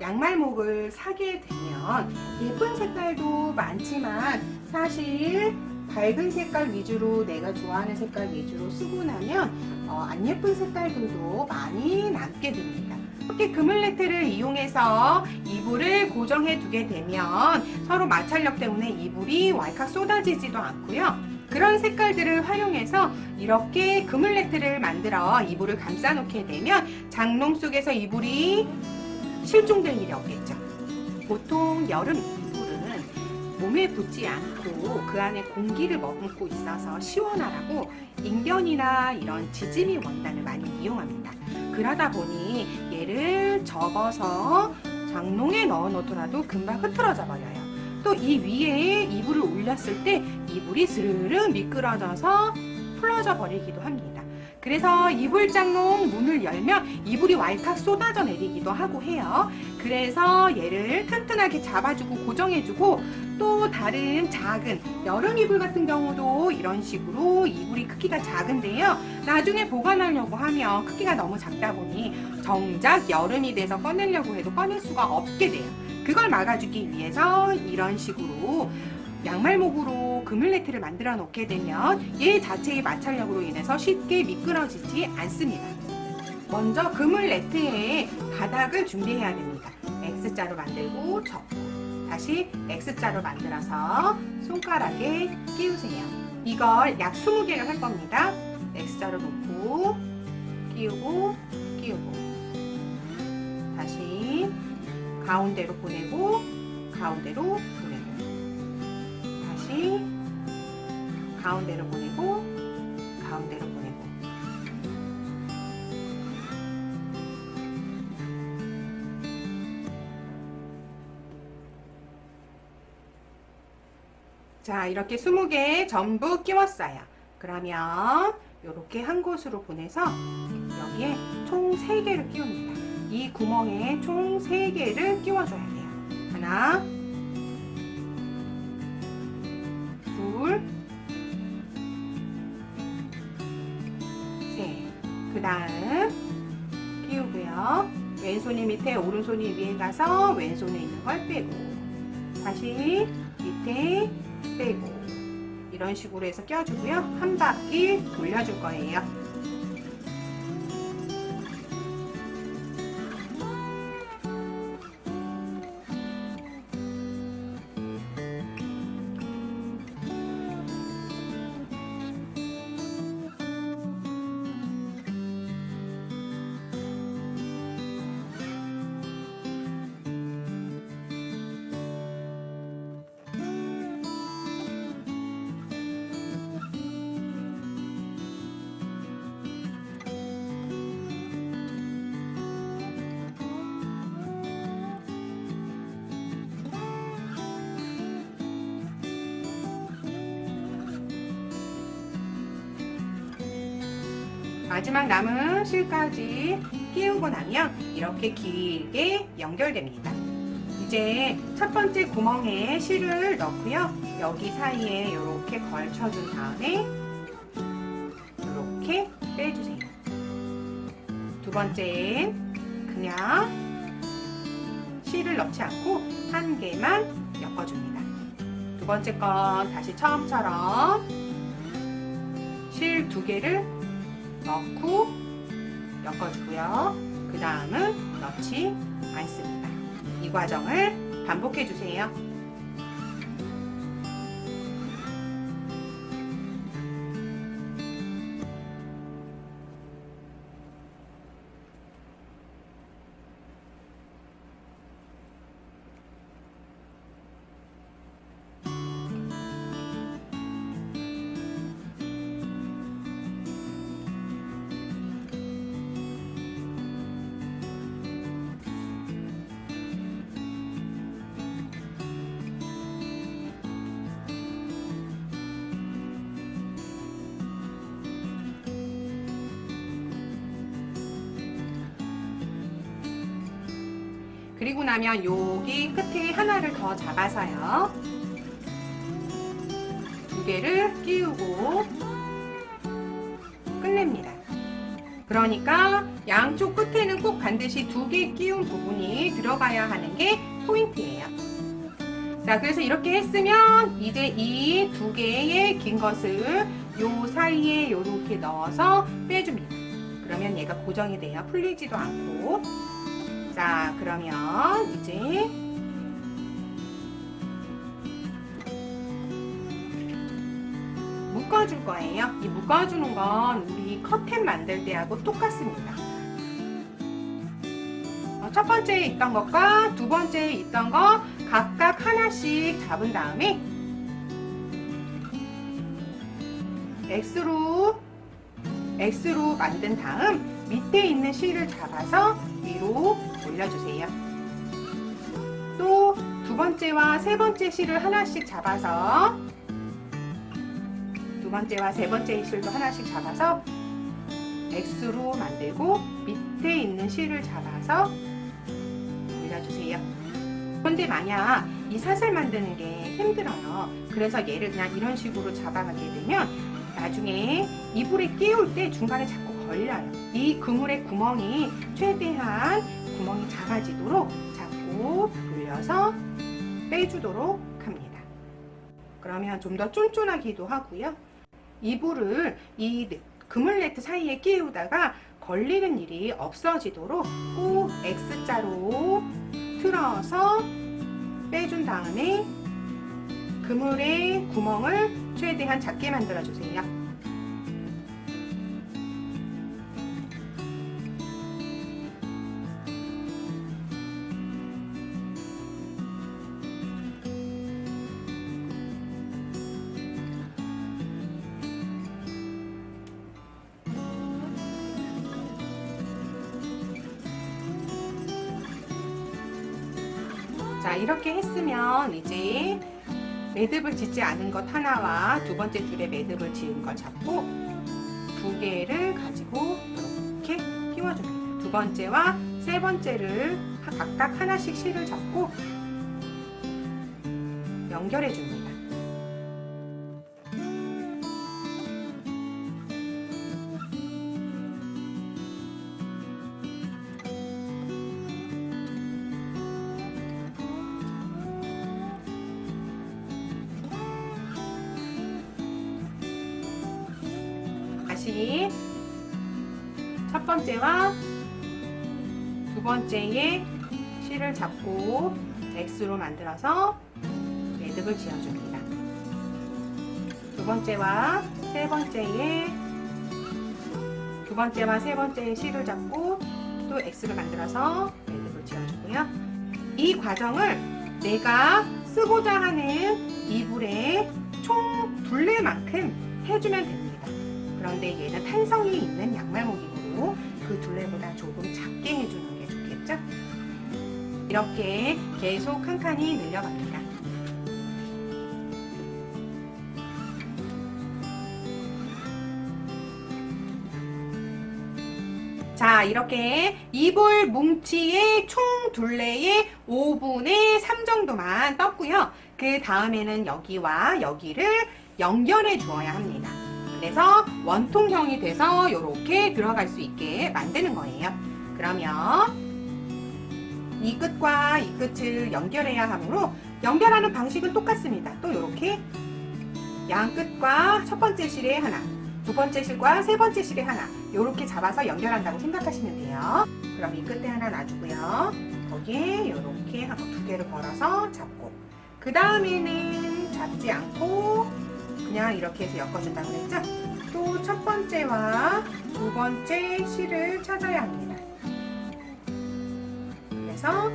양말목을 사게 되면 예쁜 색깔도 많지만 사실 밝은 색깔 위주로 내가 좋아하는 색깔 위주로 쓰고 나면 어, 안 예쁜 색깔들도 많이 남게 됩니다. 이렇게 그물레트를 이용해서 이불을 고정해 두게 되면 서로 마찰력 때문에 이불이 왈칵 쏟아지지도 않고요. 그런 색깔들을 활용해서 이렇게 그물레트를 만들어 이불을 감싸 놓게 되면 장롱 속에서 이불이 실종될 일이 없겠죠. 보통 여름 이불은 몸에 붙지 않고 그 안에 공기를 머금고 있어서 시원하라고 인견이나 이런 지짐이 원단을 많이 이용합니다. 그러다 보니 얘를 접어서 장롱에 넣어 놓더라도 금방 흐트러져 버려요. 또 이 위에 이불을 올렸을 때 이불이 스르르 미끄러져서 풀어져 버리기도 합니다. 그래서 이불 장롱 문을 열면 이불이 왈칵 쏟아져 내리기도 하고 해요. 그래서 얘를 튼튼하게 잡아주고 고정해주고 또 다른 작은 여름 이불 같은 경우도 이런 식으로 이불이 크기가 작은데요. 나중에 보관하려고 하면 크기가 너무 작다 보니 정작 여름이 돼서 꺼내려고 해도 꺼낼 수가 없게 돼요. 그걸 막아주기 위해서 이런 식으로 양말목으로 그물레트를 만들어 놓게 되면 얘 자체의 마찰력으로 인해서 쉽게 미끄러지지 않습니다. 먼저 그물레트의 바닥을 준비해야 됩니다. X자로 만들고 접고 다시 X자로 만들어서 손가락에 끼우세요. 이걸 약 20개를 할 겁니다. X자로 놓고 끼우고 끼우고 다시 가운데로 보내고 가운데로 가운데로 보내고 가운데로 보내고. 자 이렇게 20개 전부 끼웠어요. 그러면 이렇게 한 곳으로 보내서 여기에 총 3개를 끼웁니다. 이 구멍에 총 3개를 끼워줘야 돼요. 하나 다음 끼우고요. 왼손이 밑에, 오른손이 위에 가서 왼손에 있는 걸 빼고 다시 밑에 빼고 이런 식으로 해서 껴주고요. 한 바퀴 돌려줄 거예요. 마지막 남은 실까지 끼우고 나면 이렇게 길게 연결됩니다. 이제 첫 번째 구멍에 실을 넣고요. 여기 사이에 이렇게 걸쳐준 다음에 이렇게 빼주세요. 두 번째는 그냥 실을 넣지 않고 한 개만 엮어줍니다. 두 번째 건 다시 처음처럼 실 두 개를 넣고 엮어주고요. 그 다음은 넣지 않습니다. 이 과정을 반복해 주세요. 그리고 나면 여기 끝에 하나를 더 잡아서요. 두 개를 끼우고 끝냅니다. 그러니까 양쪽 끝에는 꼭 반드시 두 개 끼운 부분이 들어가야 하는 게 포인트예요. 자, 그래서 이렇게 했으면 이제 이 두 개의 긴 것을 요 사이에 이렇게 넣어서 빼줍니다. 그러면 얘가 고정이 돼요. 풀리지도 않고. 자, 그러면 이제 묶어줄 거예요. 이 묶어주는 건 우리 커튼 만들 때하고 똑같습니다. 어, 첫 번째에 있던 것과 두 번째에 있던 거 각각 하나씩 잡은 다음에 X로 X로 만든 다음 밑에 있는 실을 잡아서 위로 올려주세요. 또 두 번째와 세 번째 실을 하나씩 잡아서 두 번째와 세 번째 실도 하나씩 잡아서 X로 만들고 밑에 있는 실을 잡아서 올려주세요. 그런데 만약 이 사슬 만드는 게 힘들어요. 그래서 얘를 그냥 이런 식으로 잡아가게 되면 나중에 이불에 끼울 때 중간에 자꾸 걸려요. 이 그물의 구멍이 최대한 구멍이 작아지도록 자꾸 돌려서 빼주도록 합니다. 그러면 좀 더 쫀쫀하기도 하고요. 이불을 이 그물 네트 사이에 끼우다가 걸리는 일이 없어지도록 꼭 X자로 틀어서 빼준 다음에 그물의 구멍을 최대한 작게 만들어 주세요. 자, 이렇게 했으면 이제 매듭을 짓지 않은 것 하나와 두 번째 줄에 매듭을 지은 걸 잡고 두 개를 가지고 이렇게 끼워줍니다. 두 번째와 세 번째를 하- 각각 하나씩 실을 잡고 연결해 줍니다. 다시 첫 번째와 두 번째의 실을 잡고 X로 만들어서 매듭을 지어줍니다. 두 번째와 세 번째의 두 번째와 세 번째의 실을 잡고 또 X를 만들어서 매듭을 지어주고요. 이 과정을 내가 쓰고자 하는 이불의 총 둘레만큼 해주면 됩니다. 그런데 얘는 탄성이 있는 양말목이므로 그 둘레보다 조금 작게 해주는 게 좋겠죠? 이렇게 계속 칸칸이 늘려갑니다. 자, 이렇게 이불 뭉치의 총 둘레의 5분의 3 정도만 떴고요. 그 다음에는 여기와 여기를 연결해 주어야 합니다. 그래서 원통형이 돼서 이렇게 들어갈 수 있게 만드는 거예요. 그러면 이 끝과 이 끝을 연결해야 하므로 연결하는 방식은 똑같습니다. 또 이렇게 양 끝과 첫 번째 실에 하나, 두 번째 실과 세 번째 실에 하나 이렇게 잡아서 연결한다고 생각하시면 돼요. 그럼 이 끝에 하나 놔주고요. 거기에 이렇게 두 개를 걸어서 잡고 그 다음에는 잡지 않고 그냥 이렇게 해서 엮어준다고 그랬죠? 또 첫 번째와 두 번째 실을 찾아야 합니다. 그래서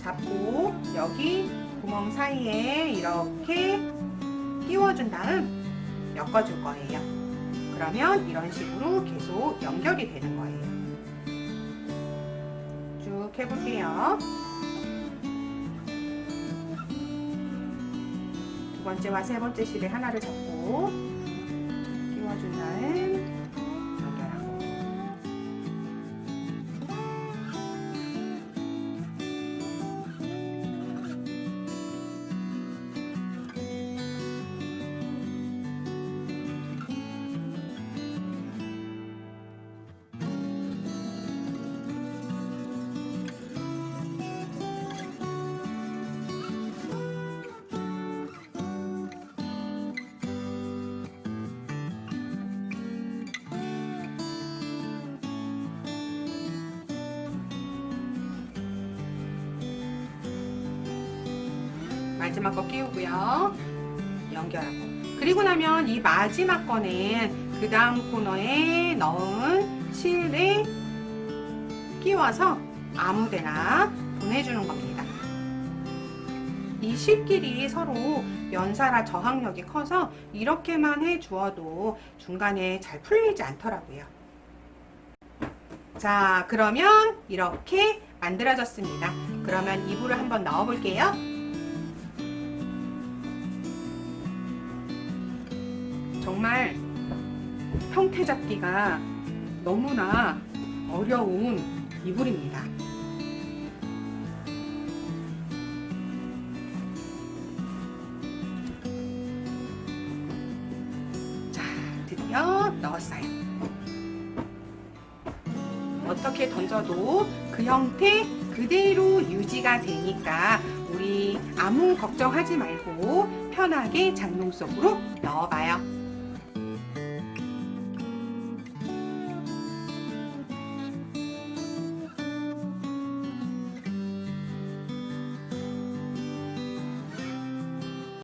잡고 여기 구멍 사이에 이렇게 끼워준 다음 엮어줄 거예요. 그러면 이런 식으로 계속 연결이 되는 거예요. 쭉 해볼게요. 두 번째와 세 번째 실에 하나를 잡고 끼워준 다음 마지막 거 끼우고요. 연결하고. 그리고 나면 이 마지막 거는 그 다음 코너에 넣은 실에 끼워서 아무데나 보내주는 겁니다. 이 실끼리 서로 연사라 저항력이 커서 이렇게만 해 주어도 중간에 잘 풀리지 않더라고요. 자, 그러면 이렇게 만들어졌습니다. 그러면 이불을 한번 넣어 볼게요. 정말 형태 잡기가 너무나 어려운 이불입니다. 자, 드디어 넣었어요. 어떻게 던져도 그 형태 그대로 유지가 되니까 우리 아무 걱정하지 말고 편하게 장롱 속으로 넣어봐요.